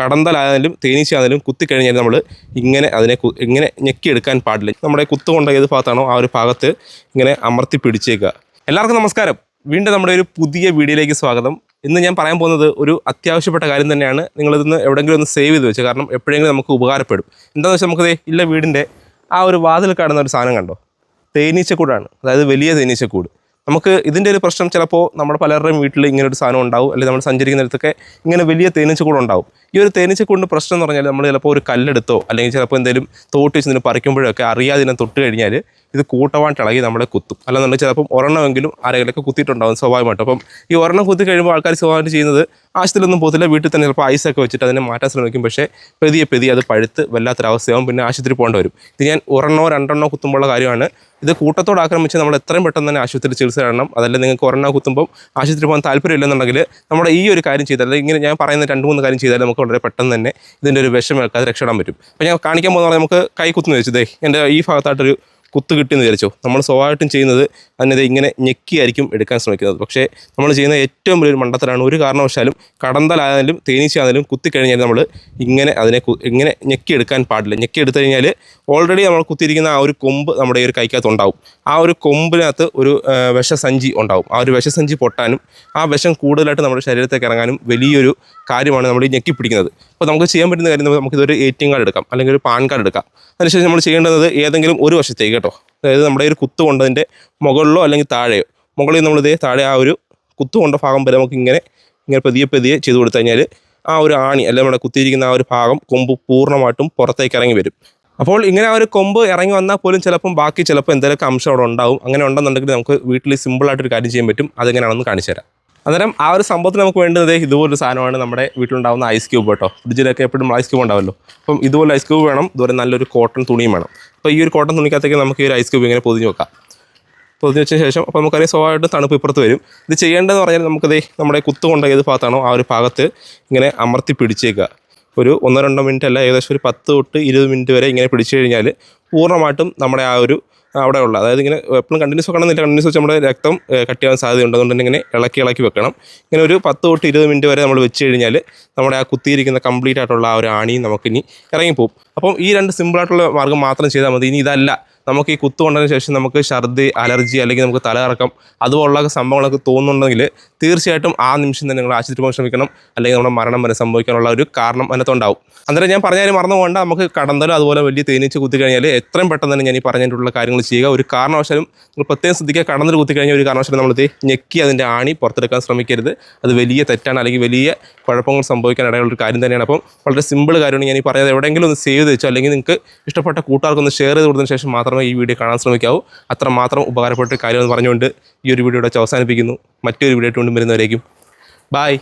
കടന്തലായാലും തേനീച്ചയായാലും കുത്തിക്കഴിഞ്ഞാൽ നമ്മൾ ഇങ്ങനെ അതിനെ ഇങ്ങനെ ഞെക്കിയെടുക്കാൻ പാടില്ല. നമ്മുടെ കുത്തു കൊണ്ട ഏത് ഭാഗത്താണോ ആ ഒരു ഭാഗത്ത് ഇങ്ങനെ അമർത്തി പിടിച്ചേക്കുക. എല്ലാവർക്കും നമസ്കാരം. വീണ്ടും നമ്മുടെ ഒരു പുതിയ വീഡിയോയിലേക്ക് സ്വാഗതം. ഇന്ന് ഞാൻ പറയാൻ പോകുന്നത് ഒരു അത്യാവശ്യപ്പെട്ട കാര്യം തന്നെയാണ്. നിങ്ങളിതൊന്ന് എവിടെയെങ്കിലും ഒന്ന് സേവ് ചെയ്ത് വെച്ചു. കാരണം എപ്പോഴെങ്കിലും നമുക്ക് ഉപകാരപ്പെടും. എന്താണെന്ന് വെച്ചാൽ നമുക്ക് ദേ ഇല്ല വീടിന്റെ ആ ഒരു വാതിൽ കാണുന്ന ഒരു സാധനം കണ്ടോ? തേനീച്ചക്കൂടാണ്. അതായത് വലിയ തേനീച്ചക്കൂട്. നമുക്ക് ഇതിന്റെ ഒരു പ്രശ്നം ചിലപ്പോൾ നമ്മുടെ പലരുടെയും വീട്ടിൽ ഇങ്ങനെ ഒരു സാധനം ഉണ്ടാവും. അല്ലെങ്കിൽ നമ്മൾ സഞ്ചരിക്കുന്നിടത്തൊക്കെ ഇങ്ങനെ വലിയ തേനീച്ചക്കൂട് ഉണ്ടാവും ഈ ഒരു തേനീച്ചക്കൂടിന്റെ പ്രശ്നം എന്ന് പറഞ്ഞാൽ നമ്മൾ ചിലപ്പോൾ ഒരു കല്ലെടുത്തോ അല്ലെങ്കിൽ ചിലപ്പോൾ എന്തെങ്കിലും തോട്ടി വെച്ച് ഇതിന് പറിക്കുമ്പോഴൊക്കെ അറിയാതെ ഇതിനെ തൊട്ട് കഴിഞ്ഞാൽ ഇത് കൂട്ടമായിട്ട് ഇളകി നമ്മളെ കുത്തും. അല്ലെന്നുണ്ടെങ്കിൽ ചിലപ്പം ഒരെണ്ണമെങ്കിലും ആരെങ്കിലൊക്കെ കുത്തിയിട്ടുണ്ടാകും സ്വാഭാവികമായിട്ട്. അപ്പം ഈ ഒരെണ്ണം കുത്തി കഴിയുമ്പോൾ ആൾക്കാർ സ്വാഭാവികം ചെയ്യുന്നത് ആശുപത്രിയിലൊന്നും പോകത്തില്ല വീട്ടിൽ തന്നെ ചിലപ്പോൾ ഐസൊക്കെ വെച്ചിട്ട് അതിനെ മാറ്റാൻ ശ്രമിക്കും. പക്ഷേ പെതിയെ പെതിയെ അത് പഴുത്ത് വല്ലാത്തൊരവസ്ഥയാവും. പിന്നെ ആശുപത്രി പോകേണ്ടി വരും. ഇത് ഞാൻ ഒരെണ്ണോ രണ്ടെണ്ണോ കുത്തുമ്പോഴുള്ള കാര്യമാണ്. ഇത് കൂട്ടത്തോട് ആക്രമിച്ച് നമ്മൾ എത്രയും പെട്ടെന്ന് തന്നെ ആശുപത്രി ചികിത്സ കാണണം അതല്ല നിങ്ങൾക്ക് ഒരെണ്ണം കുത്തുമ്പോൾ ആശുപത്രി പോകാൻ താല്പര്യമില്ലെന്നുണ്ടെങ്കിൽ നമ്മുടെ ഈ ഒരു കാര്യം ചെയ്താൽ ഇങ്ങനെ ഞാൻ പറയുന്ന രണ്ട് മൂന്ന് കാര്യം ചെയ്താൽ നമുക്ക് വളരെ പെട്ടെന്ന് തന്നെ ഇതിന്റെ ഒരു വിഷം ഏൽക്കാതെ രക്ഷപ്പെടാൻ പറ്റും. അപ്പോൾ ഞാൻ കാണിക്കാൻ പോകുന്ന നമുക്ക് കൈ കുത്തുന്ന ദേ എന്റെ ഈ ഭാഗത്തായിട്ടൊരു കുത്ത് കിട്ടിയെന്ന് വിചാരിച്ചോ. നമ്മൾ സ്വാഭാവികമായിട്ടും ചെയ്യുന്നത് അതിനത് ഇങ്ങനെ ഞെക്കിയായിരിക്കും എടുക്കാൻ ശ്രമിക്കുന്നത്. പക്ഷേ നമ്മൾ ചെയ്യുന്ന ഏറ്റവും വലിയൊരു മണ്ടത്തലാണ് ഒരു കാരണവശാലും കടന്തലായാലും തേനീച്ചയായാലും കുത്തിക്കഴിഞ്ഞാൽ നമ്മൾ ഇങ്ങനെ അതിനെ ഇങ്ങനെ ഞെക്കിയെടുക്കാൻ പാടില്ല. ഞെക്കിയെടുത്തു കഴിഞ്ഞാൽ ഓൾറെഡി നമ്മൾ കുത്തിയിരിക്കുന്ന ആ ഒരു കൊമ്പ് നമ്മുടെ ഈ ഒരു കൈക്കകത്ത് ഉണ്ടാവും. ആ ഒരു കൊമ്പിനകത്ത് ഒരു വിഷസഞ്ചി ഉണ്ടാവും. ആ ഒരു വിഷസഞ്ചി പൊട്ടാനും ആ വിഷം കൂടുതലായിട്ട് നമ്മുടെ ശരീരത്തേക്ക് ഇറങ്ങാനും വലിയൊരു കാര്യമാണ് നമ്മൾ ഈ ഞെക്കി പിടിക്കുന്നത് അപ്പോൾ നമുക്ക് ചെയ്യാൻ പറ്റുന്ന കാര്യം നമുക്കിതൊരു എ ടി എം കാർഡ് എടുക്കാം. അല്ലെങ്കിൽ ഒരു പാൻ കാർഡ് എടുക്കാം. അതിനുശേഷം നമ്മൾ ചെയ്യേണ്ടത് ഏതെങ്കിലും ഒരു വശത്തേക്ക് കേട്ടോ. അതായത് നമ്മുടെ ഒരു കുത്ത് കൊണ്ടതിന്റെ മുകളിലോ അല്ലെങ്കിൽ താഴെയോ മുകളിൽ നമ്മൾ ഇതേ താഴെ ആ ഒരു കുത്ത് കൊണ്ട ഭാഗം വരെ നമുക്ക് ഇങ്ങനെ ഇങ്ങനെ പതിയെ പതിയെ ചെയ്ത് കൊടുത്തു കഴിഞ്ഞാൽ ആ ഒരു ആണി അല്ലെങ്കിൽ നമ്മുടെ കുത്തിയിരിക്കുന്ന ആ ഒരു ഭാഗം കൊമ്പ് പൂർണമായിട്ടും പുറത്തേക്ക് ഇറങ്ങി വരും. അപ്പോൾ ഇങ്ങനെ ആ ഒരു കൊമ്പ് ഇറങ്ങി വന്നാൽ പോലും ചിലപ്പം ബാക്കി ചിലപ്പോൾ എന്തെങ്കിലുമൊക്കെ അംശം അവിടെ ഉണ്ടാവും. അങ്ങനെ ഉണ്ടെന്നുണ്ടെങ്കിൽ നമുക്ക് വീട്ടിൽ സിമ്പിളായിട്ടൊരു കാര്യം ചെയ്യാൻ പറ്റും. അതെങ്ങനെയാണെന്ന് കാണിച്ചു തരാം. അന്നേരം ആ ഒരു സംഭവത്തിന് നമുക്ക് വേണ്ടത് ഇതുപോലൊരു സാധനമാണ് നമ്മുടെ വീട്ടിലുണ്ടാകുന്ന ഐസ് ക്യൂബ് കേട്ടോ. ഫ്രിഡ്ജിലൊക്കെ എപ്പോഴും ഐസ് ക്യൂബ് ഉണ്ടാവല്ലോ. അപ്പം ഇതുപോലെ ഐസ് ക്യൂബ് വേണം ഇതുപോലെ നല്ലൊരു കോട്ടൺ തുണിയും വേണം. അപ്പോൾ ഈ ഒരു കോട്ടൺ തുണിക്കകത്തേക്ക് നമുക്ക് ഈ ഒരു ഐസ് ക്യൂബ് ഇങ്ങനെ പൊതിഞ്ഞ് വെക്കാം. പൊതിഞ്ഞ് വെച്ച ശേഷം അപ്പോൾ നമുക്കറിയാം സ്വാഭാവികമായിട്ടും തണുപ്പ് ഇപ്പുറത്ത് വരും. ഇത് ചെയ്യേണ്ടതെന്ന് പറഞ്ഞാൽ നമുക്കത് നമ്മുടെ കുത്തുകൊണ്ട ഏത് ഭാഗത്താണോ ആ ഒരു ഭാഗത്ത് ഇങ്ങനെ അമർത്തി പിടിച്ചേക്കുക. ഒരു ഒന്നോ രണ്ടോ മിനിറ്റ് അല്ല ഏകദേശം ഒരു പത്ത് തൊട്ട് ഇരുപത് മിനിറ്റ് വരെ ഇങ്ങനെ പിടിച്ചു കഴിഞ്ഞാൽ പൂർണമായിട്ടും നമ്മുടെ ആ ഒരു അവിടെ ഉള്ള അതായത് ഇങ്ങനെ എപ്പോഴും കണ്ടിന്യൂസ് വെക്കണമെന്നില്ല കണ്ടിന്യൂസ് വെച്ച് നമ്മുടെ രക്തം ഏഹ്, കട്ടിയാവാൻ സാധ്യതയുണ്ട്. അതുകൊണ്ട് തന്നെ ഇങ്ങനെ ഇളക്കി ഇളക്കി വെക്കണം. ഇങ്ങനെ ഒരു പത്ത് തൊട്ട് ഇരുപത് മിനിറ്റ് വരെ നമ്മൾ വെച്ച് കഴിഞ്ഞാൽ നമ്മുടെ ആ കുത്തിയിരിക്കുന്ന കംപ്ലീറ്റ് ആയിട്ടുള്ള ആ ഒരു ആണിയും നമുക്കിനി ഇറങ്ങിപ്പോവും. അപ്പം ഈ രണ്ട് സിമ്പിളായിട്ടുള്ള മാർഗം മാത്രം ചെയ്താൽ മതി. ഇനി ഇതല്ല. നമുക്ക് ഈ കുത്തു കൊണ്ടതിന് ശേഷം നമുക്ക് ഛർദി അലർജി അല്ലെങ്കിൽ നമുക്ക് തലകറക്കം അതുപോലുള്ള സംഭവങ്ങളൊക്കെ തോന്നുന്നുണ്ടെങ്കിൽ തീർച്ചയായിട്ടും ആ നിമിഷം തന്നെ നിങ്ങൾ ആശുപത്രി പോകാൻ ശ്രമിക്കണം. അല്ലെങ്കിൽ നമ്മുടെ മരണം വരെ സംഭവിക്കാനുള്ള ഒരു കാരണം അതിനകത്തുണ്ടാവും അന്നേരം ഞാൻ പറഞ്ഞാലും മറന്നു പോകേണ്ട നമുക്ക് കടന്തലോ അതുപോലെ വലിയ തേനീച്ച് കുത്തി കഴിഞ്ഞാൽ എത്രയും പെട്ടെന്ന് തന്നെ ഞാൻ ഈ പറഞ്ഞിട്ടുള്ള കാര്യങ്ങൾ ചെയ്യുക. ഒരു കാരണവശാലും നിങ്ങൾ പ്രത്യേകം ശ്രദ്ധിക്കുക. കടന്നൽ കുത്തി കഴിഞ്ഞാൽ ഒരു കാരണവശാലും നമ്മളിത് ഞെക്കി അതിന്റെ ആണി പുറത്തെടുക്കാൻ ശ്രമിക്കരുത്. അത് വലിയ തെറ്റാണ്. അല്ലെങ്കിൽ വലിയ കുഴപ്പങ്ങൾ സംഭവിക്കാൻ ഇടയുള്ള ഒരു കാര്യം തന്നെയാണ്. അപ്പം വളരെ സിമ്പിൾ കാര്യമാണ് ഞാൻ ഈ പറയുന്നത്. എവിടെയെങ്കിലും ഒന്ന് സേവ് ചെയ്ത് വെച്ചോ. അല്ലെങ്കിൽ നിങ്ങൾക്ക് ഇഷ്ടപ്പെട്ട കൂട്ടുകാർക്കൊന്ന് ഷെയർ ചെയ്ത് കൊടുത്തതിന് ശേഷം മാത്രമേ ഈ വീഡിയോ കാണാൻ ശ്രമിക്കാവൂ. അത്ര മാത്രം ഉപകാരപ്പെട്ട കാര്യമെന്ന് കാര്യം പറഞ്ഞുകൊണ്ട് ഈ ഒരു വീഡിയോ അവസാനിപ്പിക്കുന്നു. മറ്റൊരു വീഡിയോ ആയിട്ട് കൊണ്ടും വരുന്നവരേക്കും. ബായ്